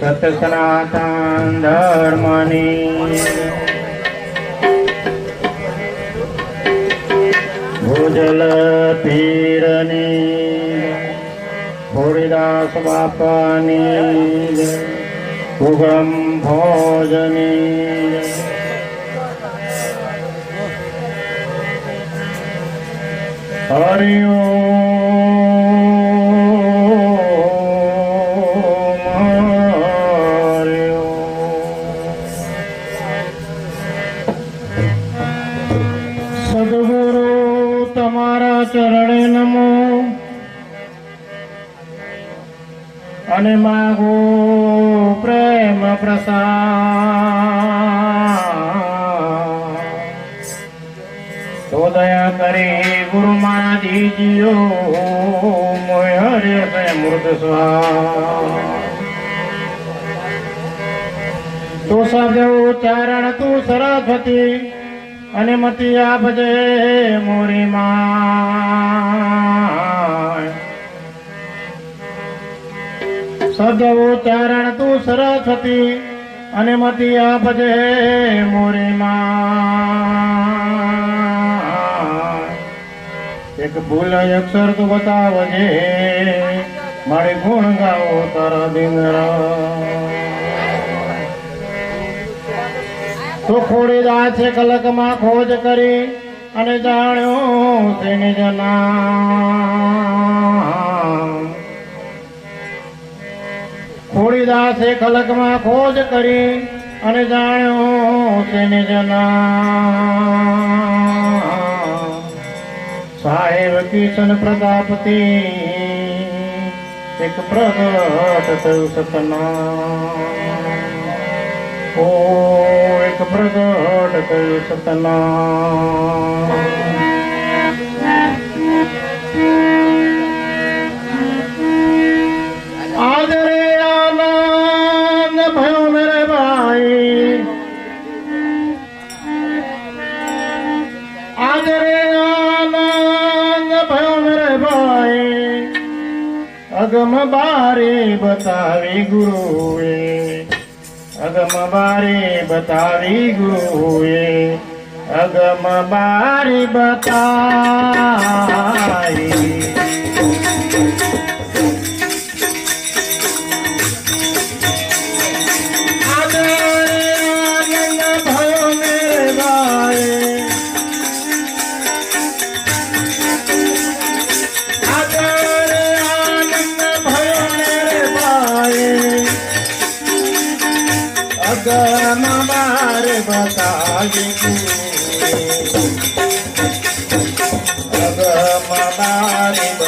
સત સનાતન ધર્મની ભૂજલ પીરની હોળીદાસ બાપાની ઉગમ ભોજની હરિઓમ તો સદેવ ચારણ તું સરસ્વતી, અને મતી આપજે મોરી સદવ ચારણ તું સરસ્વતી, અને મતી આપજે મોરી એક ભૂલ અક્ષર તું બતાવજે, મારી ગુણ ગાવો તારા દિનરા તો ખોડીદા છે કલકમાં ખોજ કરી અને જાણ્યો તેની જના ખોડીદાસે કલકમાં ખોજ કરી અને જાણ્યો તેને જના સાહેબ કિશન પ્રજાપતિ એક પ્રગટ થયું સતના ઓ એક પ્રગટ કરી સતના આદરે આનંદ ભયો મેરે ભાઈ. આદરે આનંદ ભયો મેરે ભાઈ. અગમ બારે બતાવી ગુરુએ. અગમ બારી બતાવી ગુએ અગમ બારી બતાવી.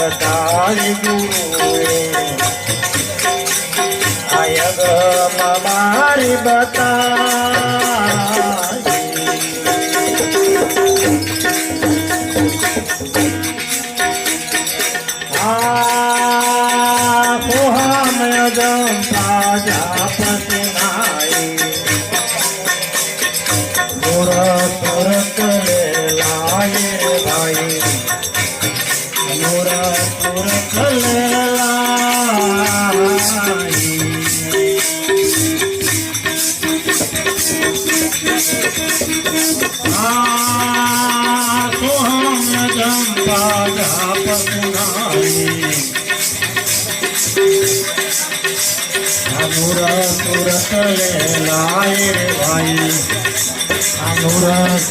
બતાવી ગુરુએ આય અગમ બાર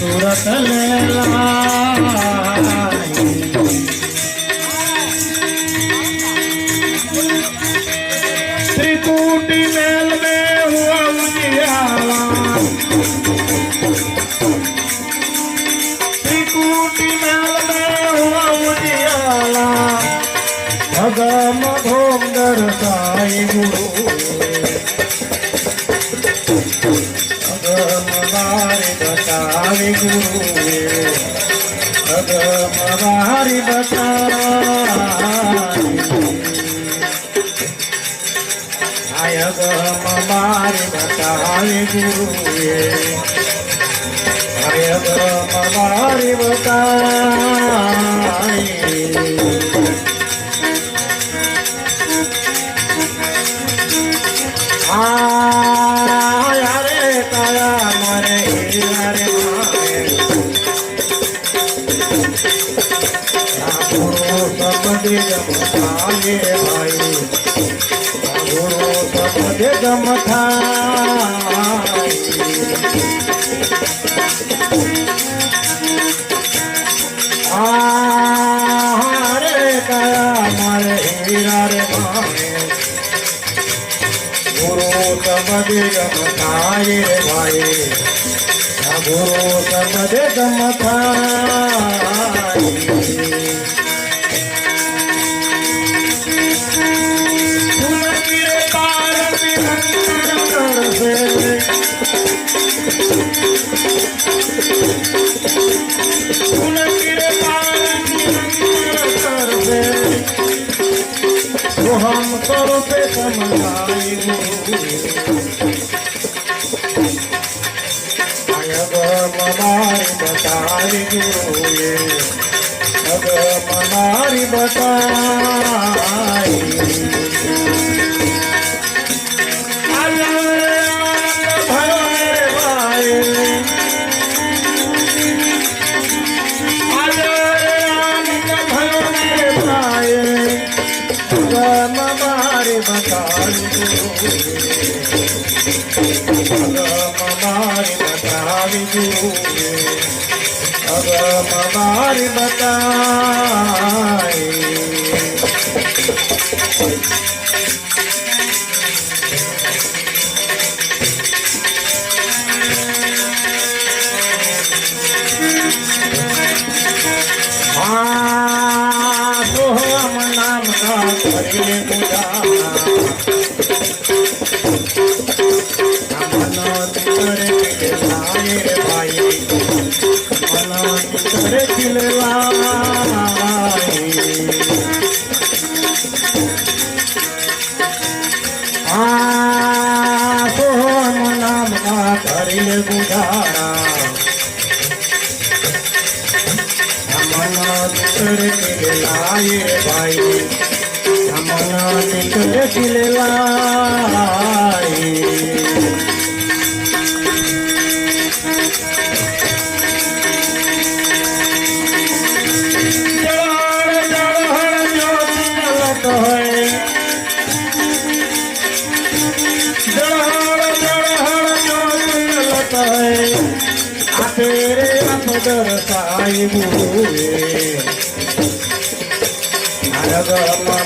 सूरत ले ગુરુએ અગમ મારી બતાવી અગમ મારી બતાવી ગુરુએ અગમ મારી બતાવી સમજે ગમતાય રે ભાઈ? ગુરુ સમજે ગમતાય बताई गुरुए अग मनारी बताई ગમ મારે બતાવી ગમ મારે બતાવી ગમ મારે બતાવી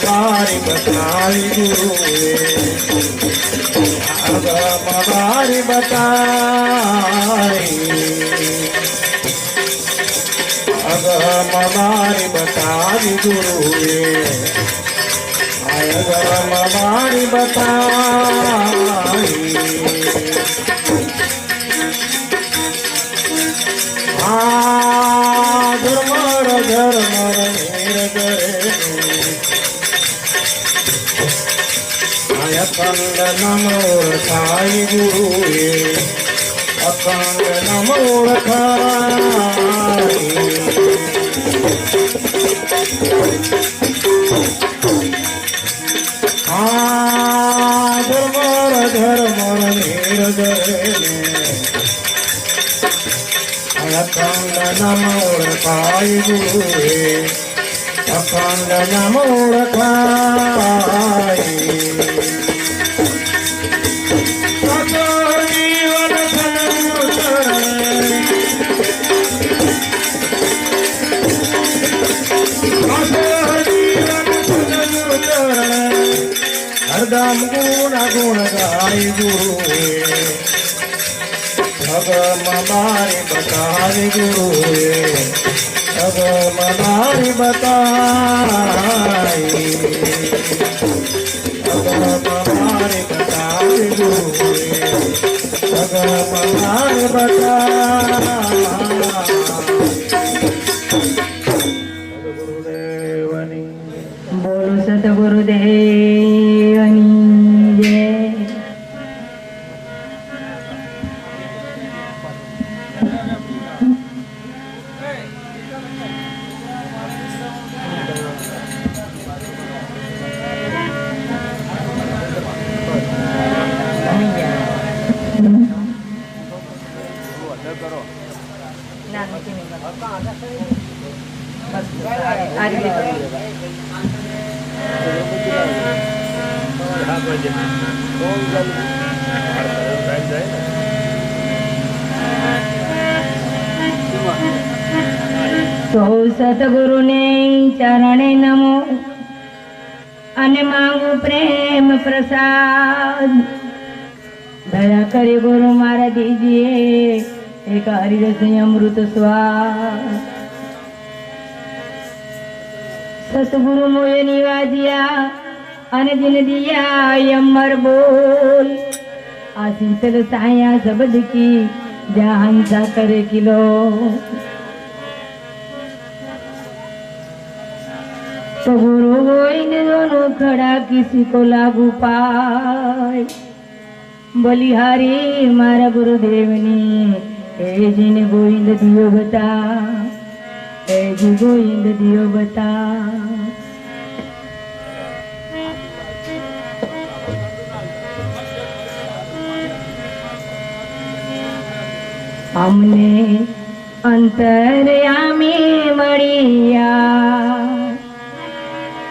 મારી બતાવી ગુરુએ મારી બતાવી અગમ મારી બતાવી ગુરુએ અગમ મારી બતાવી ધર્મર ધર્મર નીર કરે અખંડ નમો સાઈ ગુરુએ અખંડ નમો ખાઈ અખંડ નમોળ ખાઈ ગુરુએ અખંડ નમોળ ખાઈ અખંડ જીવન ભગમ મારી બતાવી ગુરુએ ભગમ મારી બતાવી. ભગમ મારી બતાવી ગુરુએ ભગમ મારી બતાવી. ગુરુદેવની બોલો સતગુરુદેવની તો સતગુરુને ચરણે નમો અને માંગુ પ્રેમ પ્રસાદ દયા કરી ગુરુ મારા દીજીએ એક હરિરસ અમૃત સ્વાદ સતગુરુ મોએ નિવાજ્યા અને દિન દિયા યમર બોલ આ શીતલ સાયા શબ્દ કી જહાન સા કરે তবু রোইন খড়া কিসি কো লাগু পায় বলিহারে মারা গুরুদেবনি હે જીને ગોવિંદ દિયો બતા હે જી ગોવિંદ દિયો બતા. અમને અંતરયામી મળ્યા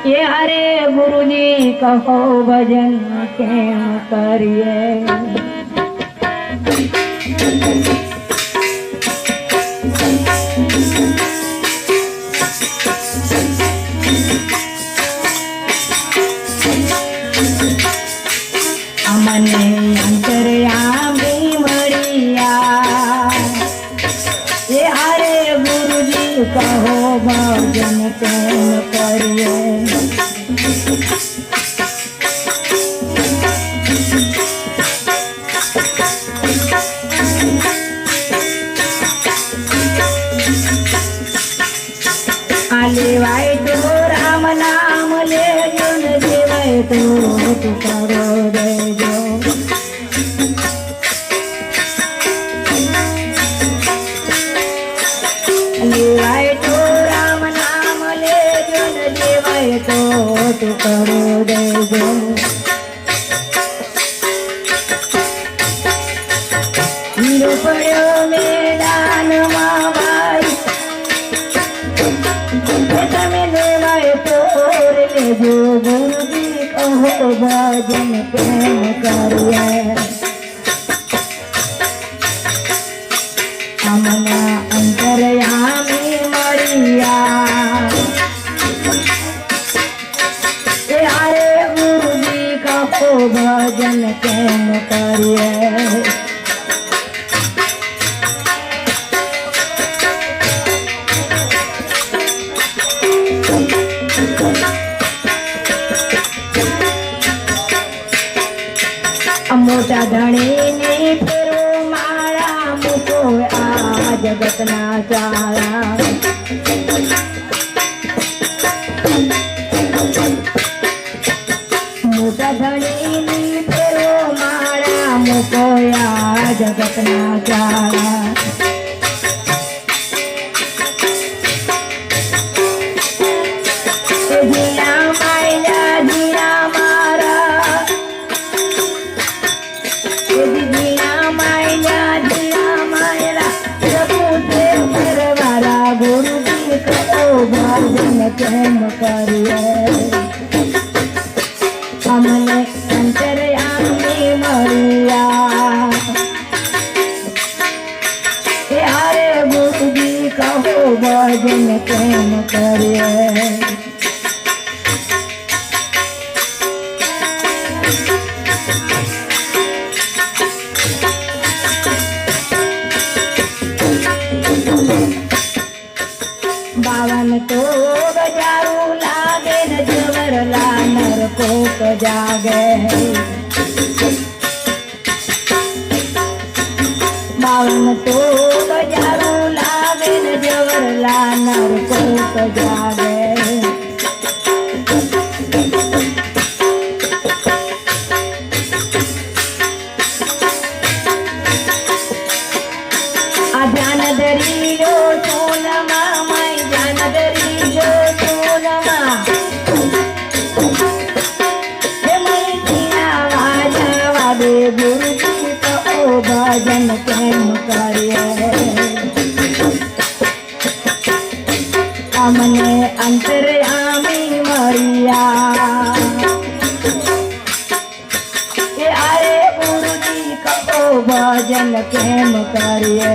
હરે ગુરુજી કહો ભજન કેમ કરીએ? અમને કેમ Oh, God, I'm a Bhajan I da ભજન કેમ કરીએ God. ભજન કેમ કરીએ?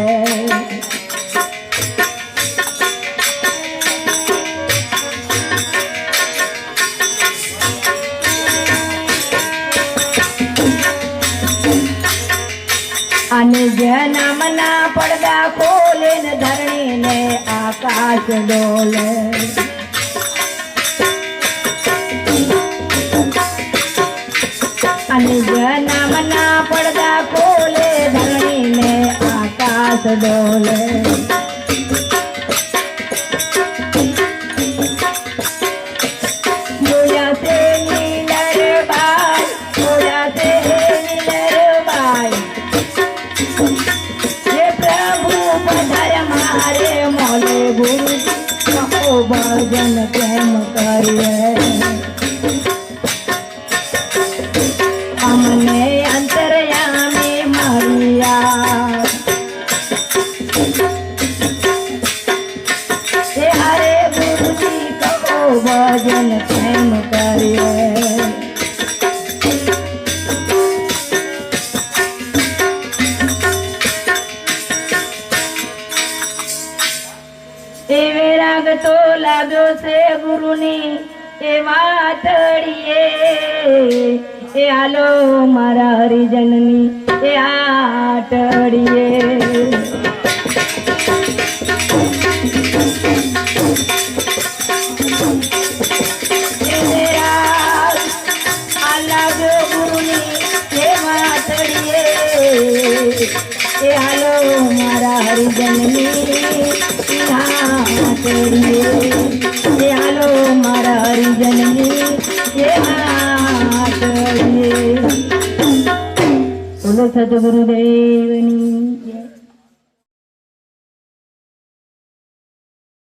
અને જન્મના પડદા ખોલે ને ધરણી ને આકાશ ડોલે. અને જન્મના પડદા ખોલે ગુરુ ડોલે ભજન કેમ કરીએ? અમને અંતરયામી મળ્યા ભજન પ્રેમ કરીએ એવે રાગ તો લાગ્યો છે ગુરુની, એ વાતડીએ એ હાલો મારા હરિજનની, એ આટડીએ